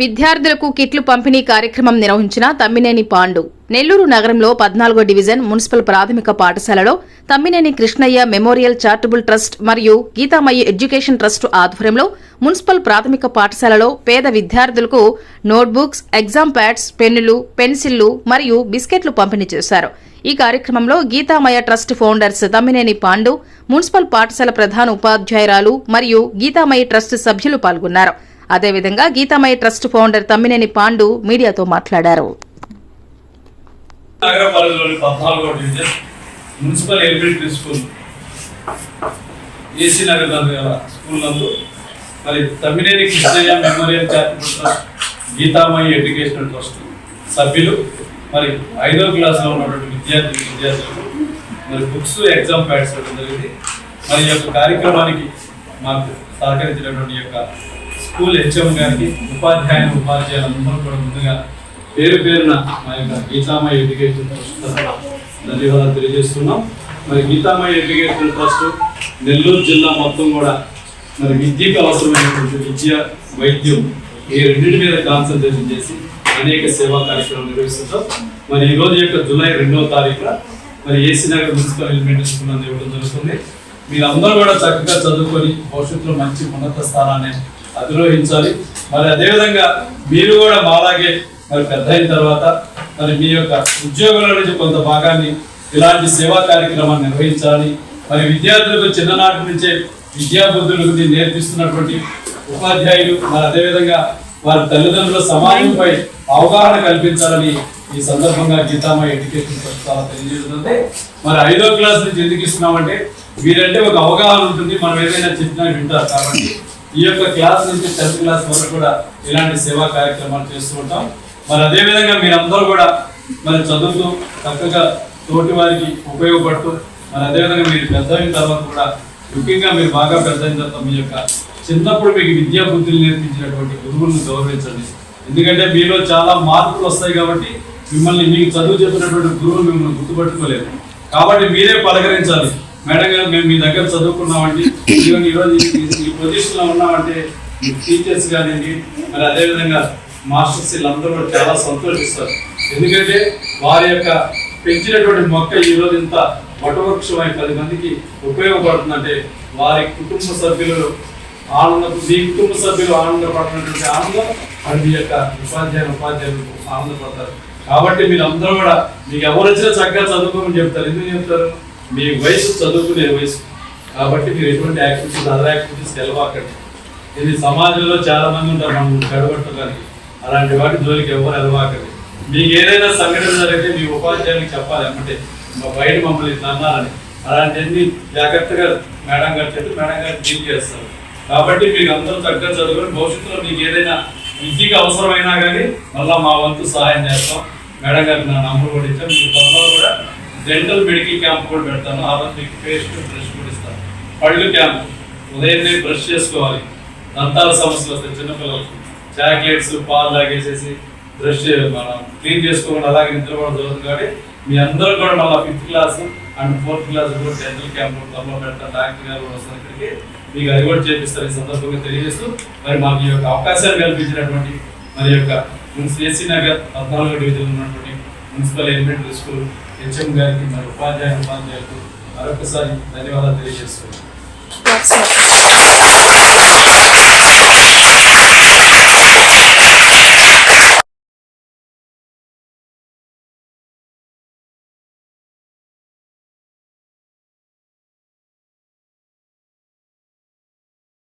విద్యార్థులకు కిట్లు పంపిణీ కార్యక్రమం నిర్వహించిన తమ్మినేని పాండు. నెల్లూరు నగరంలో పద్నాలుగో డివిజన్ మున్సిపల్ ప్రాథమిక పాఠశాలలో Tammineni Krishnaiah memorial charitable trust మరియు గీతామయ్య ఎడ్యుకేషన్ ట్రస్ట్ ఆధ్వర్యంలో మున్సిపల్ ప్రాథమిక పాఠశాలలో పేద విద్యార్థులకు నోట్బుక్స్ ఎగ్జామ్ ప్యాడ్స్ పెన్నులు పెన్సిళ్ళు మరియు బిస్కెట్లు పంపిణీ చేశారు. ఈ కార్యక్రమంలో Geethamaya trust founders Tammineni Pandu municipal పాఠశాల ప్రధాన ఉపాధ్యాయురాలు మరియు గీతామయ ట్రస్ట్ సభ్యులు పాల్గొన్నారు. అదేవిధంగా గీతామయ ట్రస్ట్ ఫౌండర్ తమ్మినేని పాండు మీడియాతో మాట్లాడారు. Municipal elementary school AC Nagar school నందు మరి Tammineni Krishnaiah memorial charitable trust Geethamayya educational trust సభ్యులు మరి ఐదో క్లాస్లో ఉన్నటువంటి విద్యార్థి విద్యార్థులకు మరి బుక్స్ ఎగ్జామ్ ప్యాడ్స్ ఇవ్వడం జరిగింది. మరి ఈ యొక్క కార్యక్రమానికి మాకు సహకరించినటువంటి యొక్క స్కూల్ హెచ్ఎం గారికి ఉపాధ్యాయుని ఉపాధ్యాయులందరూ కూడా ముందుగా పేరు పేరున మా యొక్క గీతామయ ఎడ్యుకేషన్ ట్రస్ట్ ధన్యవాదాలు తెలియజేస్తున్నాం. మరి గీతామయ ఎడ్యుకేషన్ ట్రస్ట్ నెల్లూరు జిల్లా మొత్తం కూడా మరి విద్యకు అవసరమైనటువంటి విద్య వైద్యం ఈ రెండింటి మీద కాన్సన్ట్రేషన్ చేసి అనేక సేవా కార్యక్రమాలు నిర్వహిస్తుంటాం. మరి ఈ రోజు యొక్క జూలై రెండవ తారీఖున మరి AC Nagar municipal elementary school ఇవ్వడం జరుగుతుంది. మీరందరూ కూడా చక్కగా చదువుకొని భవిష్యత్తులో మంచి ఉన్నత స్థానాన్ని అధిరోహించాలి. మరి అదేవిధంగా మీరు కూడా మాలాగే మరి పెద్ద అయిన తర్వాత మరి మీ యొక్క ఉద్యోగుల నుంచి కొంత భాగాన్ని ఇలాంటి సేవా కార్యక్రమాన్ని నిర్వహించాలని మరి విద్యార్థులకు చిన్ననాటి నుంచే విద్యా గురించి నేర్పిస్తున్నటువంటి ఉపాధ్యాయులు మరి అదేవిధంగా వారి తల్లిదండ్రుల సమాజంపై అవగాహన కల్పించాలని ఈ సందర్భంగా గీతామ ఎడ్యుకేషన్ ట్రస్ట్ చాలా తెలియజేస్తుంది మరి ఐదో క్లాస్ నుంచి ఎందుకు ఇస్తున్నామంటే వీరంటే ఒక అవగాహన ఉంటుంది మనం ఏదైనా చెప్పినా వింటారు కాబట్టి ఈ యొక్క క్లాస్ నుంచి టెన్త్ క్లాస్ వరకు కూడా ఇలాంటి సేవా కార్యక్రమాలు చేస్తూ ఉంటాం. మరి అదే విధంగా మీరందరూ కూడా మరి చదువుతూ చక్కగా తోటి వారికి ఉపయోగపడుతూ మరి అదేవిధంగా మీరు పెద్ద అయిన తర్వాత కూడా ముఖ్యంగా మీరు బాగా పెద్ద అయిన తర్వాత మీ యొక్క చిన్నప్పుడు మీకు విద్యా బుద్ధులు నేర్పించినటువంటి గురువులను గౌరవించండి. ఎందుకంటే మీలో చాలా మార్పులు వస్తాయి కాబట్టి మిమ్మల్ని మీకు చదువు చెప్పినటువంటి గురువులు మిమ్మల్ని గుర్తుపట్టుకోలేదు కాబట్టి మీరే పలకరించాలి. మేడం గారు మేము మీ దగ్గర చదువుకున్నామండి. ఇదిగో ఈరోజు పొజిషన్లో పొజిషన్లో ఉన్నామంటే టీచర్స్ కానివ్వండి మరి అదేవిధంగా మాస్టర్స్ వీళ్ళందరూ కూడా చాలా సంతోషిస్తారు. ఎందుకంటే వారి యొక్క పెంచినటువంటి మొక్క ఈరోజు ఇంత వటవృక్షమై పది మందికి ఉపయోగపడుతుందంటే వారి కుటుంబ సభ్యులు ఆనందం మీ కుటుంబ సభ్యులు ఆనందపడుతున్నటువంటి ఆనందం అది మీ యొక్క ఉపాధ్యాయులు ఉపాధ్యాయులు ఆనందపడతారు. కాబట్టి మీరు అందరూ కూడా మీకు ఎవరు వచ్చినా చక్కగా చదువుకోమని చెప్తారు. ఎందుకు చెప్తారు? మీ వయసు చదువుకునే వయసు. కాబట్టి మీరు ఎటువంటి యాక్టివిటీస్ అదర్ యాక్టివిటీస్ వెళ్ళవాకండి ఇది సమాజంలో చాలా మంది ఉంటారు మనం చెడగొట్టడానికి అలాంటి వాటి జోలికి ఎవరు వెళ్ళవాకండి మీకు ఏదైనా సంఘటన జరిగితే మీ ఉపాధ్యాయులకు చెప్పాలి అంటే మా బయట మమ్మల్ని ఇట్లా అలాంటివన్నీ జాగ్రత్తగా మేడం గారు చెప్పి మేడం గారు డీల్ చేస్తారు. కాబట్టి మీకు అందరూ చక్కగా చదువుకొని భవిష్యత్తులో మీకు ఏదైనా విద్యకి అవసరమైనా కానీ మళ్ళీ మా వంతు సహాయం చేస్తాం. మేడం గారికి నా నంబర్ కూడా ఇచ్చాం మీకు త్వరలో కూడా డెంటల్ మెడికల్ క్యాంప్ కూడా పెడతాను. ఆ రోజు మీకు పేస్ట్ బ్రష్ కూడా పళ్ళు క్యాంప్ ఉదయాన్నే బ్రష్ చేసుకోవాలి. దంతాల సమస్యలు వస్తాయి చిన్నపిల్లలకు చాక్లెట్స్ పాలు తాగేసేసి బ్రష్ మనం క్లీన్ చేసుకోకుండా అలాగే నిద్రపోవడం జరుగుతుంది కాబట్టి మీ అందరూ కూడా మళ్ళీ fifth class and fourth class కూడా డెంటల్ క్యాంప్ త్వరలో పెడతాను డాక్టర్ గారు కూడా వస్తారు ఇక్కడికి. మీకు అది కూడా చేపిస్తారు ఈ సందర్భంగా తెలియజేస్తూ మరి మాకు ఈ యొక్క అవకాశాన్ని కల్పించినటువంటి మరి యొక్క మున్సిపల్ ఏసీ నగర్ పద్నాలుగో డివిజన్ ఉన్నటువంటి మున్సిపల్ ఎలిమెంటరీ స్కూల్ హెచ్ఎం గారికి మరి ఉపాధ్యాయ ఉపాధ్యాయులకు మరొకసారి ధన్యవాదాలు తెలియజేస్తున్నాను.